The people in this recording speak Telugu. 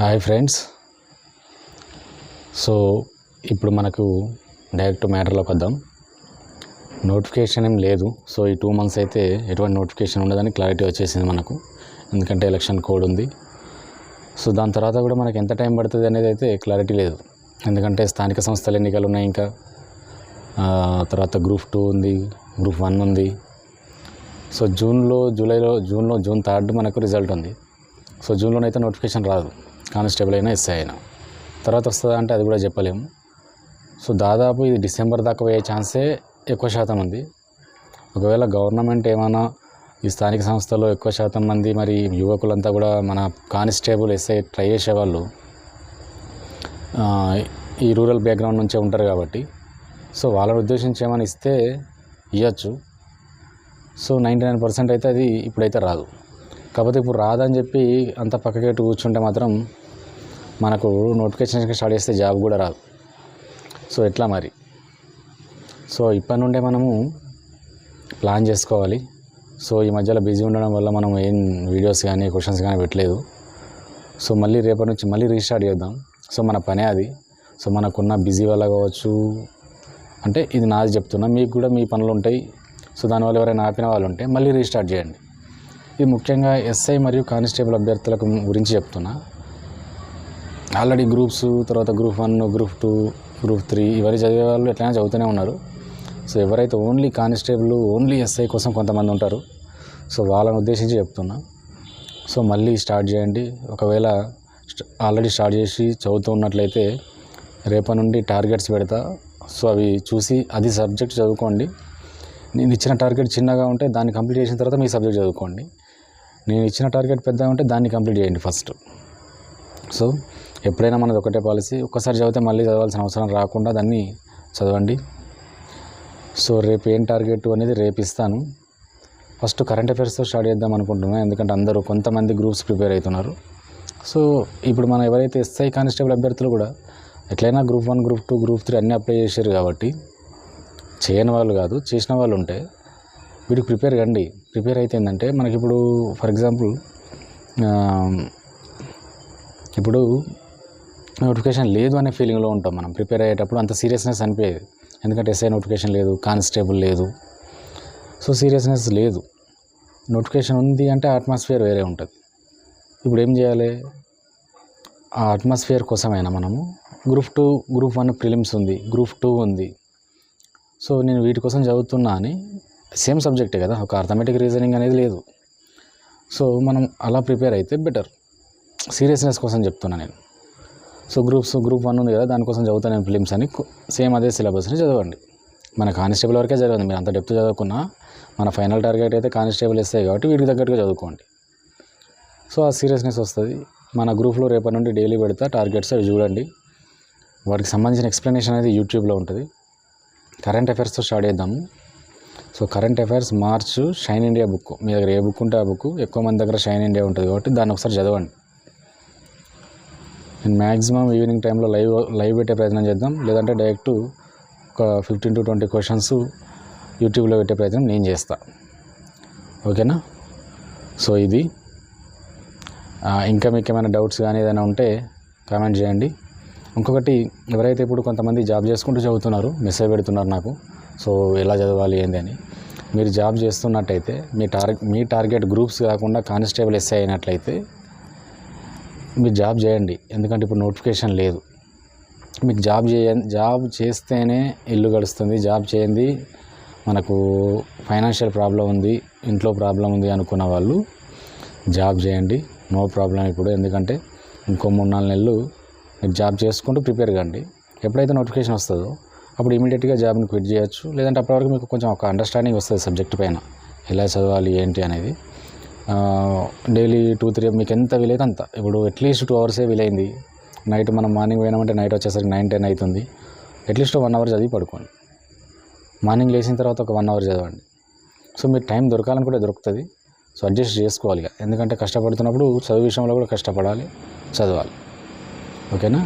Hi friends. సో ఇప్పుడు మనకు డైరెక్ట్ మ్యాటర్లోకి వద్దాం. నోటిఫికేషన్ ఏం లేదు. సో ఈ టూ మంత్స్ అయితే ఎటువంటి నోటిఫికేషన్ ఉండదని క్లారిటీ వచ్చేసింది మనకు. ఎందుకంటే ఎలక్షన్ కోడ్ ఉంది. సో దాని తర్వాత కూడా మనకు ఎంత టైం పడుతుంది అనేది అయితే క్లారిటీ లేదు. ఎందుకంటే స్థానిక సంస్థల ఎన్నికలు ఉన్నాయి ఇంకా. తర్వాత గ్రూప్ టూ ఉంది గ్రూప్ వన్ ఉంది. సో జూన్లో జూలైలో జూన్లో జూన్ థర్డ్ మనకు రిజల్ట్ ఉంది. సో జూన్లోనైతే నోటిఫికేషన్ రాదు. కానిస్టేబుల్ అయినా ఎస్ఐ అయినా. తర్వాత వస్తుందా అంటే అది కూడా చెప్పలేము సో దాదాపు ఇది డిసెంబర్ దాకా పోయే ఛాన్సే ఎక్కువ శాతం ఉంది. ఒకవేళ గవర్నమెంట్ ఏమైనా ఈ స్థానిక సంస్థలో ఎక్కువ శాతం మంది మరి యువకులంతా కూడా మన కానిస్టేబుల్ ఎస్ఐ ట్రై చేసేవాళ్ళు ఈ రూరల్ బ్యాక్గ్రౌండ్ నుంచే ఉంటారు కాబట్టి. సో వాళ్ళని ఉద్దేశించి ఏమైనా ఇస్తే ఇవ్వచ్చు సో నైంటీ నైన్ పర్సెంట్ అయితే అది ఇప్పుడైతే రాదు. కాకపోతే ఇప్పుడు రాదని చెప్పి అంత పక్కకెట్టు కూర్చుంటే మాత్రం మనకు నోటిఫికేషన్ స్టార్ట్ చేస్తే జాబ్ కూడా రాదు. సో ఎట్లా మరి? సో ఇప్పటి నుండే మనము ప్లాన్ చేసుకోవాలి. సో ఈ మధ్యలో బిజీ ఉండడం వల్ల మనం ఏం వీడియోస్ కానీ క్వశ్చన్స్ కానీ పెట్టలేదు. సో మళ్ళీ రేపటి నుంచి మళ్ళీ రీస్టార్ట్ చేద్దాం. సో మన పనే అది. సో మనకున్న బిజీ వల్ల కావచ్చు. అంటే ఇది నాది చెప్తున్నా మీకు కూడా మీ పనులు ఉంటాయి. సో దానివల్ల ఎవరైనా ఆపిన వాళ్ళు ఉంటే మళ్ళీ రీస్టార్ట్ చేయండి. ఇది ముఖ్యంగా ఎస్ఐ మరియు కానిస్టేబుల్ అభ్యర్థులకు గురించి చెప్తున్నా. ఆల్రెడీ గ్రూప్స్ తర్వాత group one group two group three ఇవన్నీ చదివే వాళ్ళు ఎట్లయినా చదువుతూనే ఉన్నారు. సో ఎవరైతే ఓన్లీ కానిస్టేబుల్ ఓన్లీ ఎస్ఐ కోసం కొంతమంది ఉంటారు సో వాళ్ళని ఉద్దేశించి చెప్తున్నా. సో మళ్ళీ స్టార్ట్ చేయండి. ఒకవేళ ఆల్రెడీ స్టార్ట్ చేసి చదువుతూ ఉన్నట్లయితే రేపటి నుండి టార్గెట్స్ పెడతా. సో అవి చూసి అది సబ్జెక్ట్ చదువుకోండి. నేను ఇచ్చిన టార్గెట్ చిన్నగా ఉంటే దాన్ని కంప్లీట్ చేసిన తర్వాత మీ సబ్జెక్ట్ చదువుకోండి. నేను ఇచ్చిన టార్గెట్ పెద్దగా ఉంటే దాన్ని కంప్లీట్ చేయండి ఫస్ట్. సో ఎప్పుడైనా మనది ఒకటే పాలసీ ఒక్కసారి చదివితే మళ్ళీ చదవాల్సిన అవసరం రాకుండా దాన్ని చదవండి. సో రేపు ఏం టార్గెట్ అనేది రేపు ఇస్తాను. ఫస్ట్ కరెంట్ అఫైర్స్తో స్టార్ట్ చేద్దాం అనుకుంటున్నాను ఎందుకంటే అందరూ కొంతమంది గ్రూప్స్ ప్రిపేర్ అవుతున్నారు. సో ఇప్పుడు మనం ఎవరైతే ఎస్ఐ కానిస్టేబుల్ అభ్యర్థులు కూడా ఎట్లయినా group one group two group three అన్నీ అప్లై చేశారు కాబట్టి చేయని వాళ్ళు కాదు చేసిన వాళ్ళు ఉంటే వీటికి ప్రిపేర్ కండి. ప్రిపేర్ అయితే ఏంటంటే మనకి ఇప్పుడు ఫర్ ఎగ్జాంపుల్ ఇప్పుడు నోటిఫికేషన్ లేదు అనే ఫీలింగ్లో ఉంటాం మనం. ప్రిపేర్ అయ్యేటప్పుడు అంత సీరియస్నెస్ అనిపించేది ఎందుకంటే ఎస్ఐ నోటిఫికేషన్ లేదు కానిస్టేబుల్ లేదు. సో సీరియస్నెస్ లేదు. నోటిఫికేషన్ ఉంది అంటే అట్మాస్ఫియర్ వేరే ఉంటుంది. ఇప్పుడు ఏం చేయాలి? ఆ అట్మాస్ఫియర్ కోసమైనా మనము? Group two group one prelims ఉంది గ్రూప్ టూ ఉంది. సో నేను వీటి కోసం చదువుతున్నా అని సేమ్ సబ్జెక్టే కదా ఒక అర్థమెటిక్ రీజనింగ్ అనేది లేదు. సో మనం అలా ప్రిపేర్ అయితే బెటర్. సీరియస్నెస్ కోసం చెప్తున్నా నేను. సో గ్రూప్స్ గ్రూప్ వన్ ఉంది కదా దానికోసం చదువుతాను నేను ఫిలిమ్స్ అని. సేమ్ అదే సిలబస్ని చదవండి. మన కానిస్టేబుల్ వరకే చదవండి. మీరు అంత డెప్త్ చదువుకున్నా మన ఫైనల్ టార్గెట్ అయితే కానిస్టేబుల్ ఇస్తాయి కాబట్టి వీటికి తగ్గట్టుగా చదువుకోండి. సో ఆ సీరియస్నెస్ వస్తుంది. మన గ్రూప్లో రేపటి నుండి డైలీ పెడతా టార్గెట్స్ అవి చూడండి. వాటికి సంబంధించిన ఎక్స్ప్లెనేషన్ అనేది యూట్యూబ్లో ఉంటుంది. కరెంట్ అఫైర్స్తో స్టార్ట్ చేద్దాము. So current affairs March shine India book. మీ దగ్గర ఏ బుక్ ఉంటే ఆ బుక్. ఎక్కువ మంది దగ్గర షైన్ ఇండియా ఉంటుంది కాబట్టి దాన్ని ఒకసారి చదవండి. నేను మ్యాక్సిమం ఈవినింగ్ టైంలో లైవ్ లైవ్ పెట్టే ప్రయత్నం చేద్దాం. లేదంటే డైరెక్ట్ ఒక ఫిఫ్టీన్ టు ట్వంటీ క్వశ్చన్స్ యూట్యూబ్లో పెట్టే ప్రయత్నం నేను చేస్తా. ఓకేనా? సో ఇది. ఇంకా మీకు ఏమైనా డౌట్స్ కానీ ఏదైనా ఉంటే కామెంట్ చేయండి. ఇంకొకటి ఎవరైతే ఇప్పుడు కొంతమంది జాబ్ చేసుకుంటూ చదువుతున్నారు మెసేజ్ పెడుతున్నారు నాకు సో ఎలా చదవాలి ఏంది అని. మీరు జాబ్ చేస్తున్నట్టయితే మీ టార్గెట్ మీ టార్గెట్ గ్రూప్స్ కాకుండా కానిస్టేబుల్ ఎస్ఐ అయినట్లయితే మీరు జాబ్ చేయండి. ఎందుకంటే ఇప్పుడు నోటిఫికేషన్ లేదు. మీకు జాబ్ చేయ జాబ్ చేస్తేనే ఇల్లు గడుస్తుంది. జాబ్ చేయండి. మనకు ఫైనాన్షియల్ ప్రాబ్లం ఉంది. ఇంట్లో ప్రాబ్లం ఉంది అనుకున్న వాళ్ళు జాబ్ చేయండి. నో ప్రాబ్లం ఇప్పుడు. ఎందుకంటే ఇంకో మూడు నాలుగు నెలలు మీరు జాబ్ చేసుకుంటూ ప్రిపేర్ కండి. ఎప్పుడైతే నోటిఫికేషన్ వస్తుందో అప్పుడు ఇమీడియట్గా జాబ్ని క్విట్ చేయొచ్చు. లేదంటే అప్పటివరకు మీకు కొంచెం ఒక అండర్స్టాండింగ్ వస్తుంది సబ్జెక్ట్ పైన. ఎలా చదవాలి ఏంటి అనేది. డైలీ టూ త్రీ మీకు ఎంత వీలైతే అంత. ఇప్పుడు అట్లీస్ట్ టూ అవర్సే వీలైంది. నైట్ మనం మార్నింగ్ పోయినామంటే నైట్ వచ్చేసరికి నైన్ టెన్ అవుతుంది అట్లీస్ట్ వన్ అవర్ చదివి పడుకోండి. మార్నింగ్ లేచిన తర్వాత ఒక వన్ అవర్ చదవండి. సో మీరు టైం దొరకాలనుకుంటే దొరుకుతుంది. సో అడ్జస్ట్ చేసుకోవాలి ఎందుకంటే కష్టపడుతున్నప్పుడు చదువు విషయంలో కూడా కష్టపడాలి చదవాలి. ఓకేనా?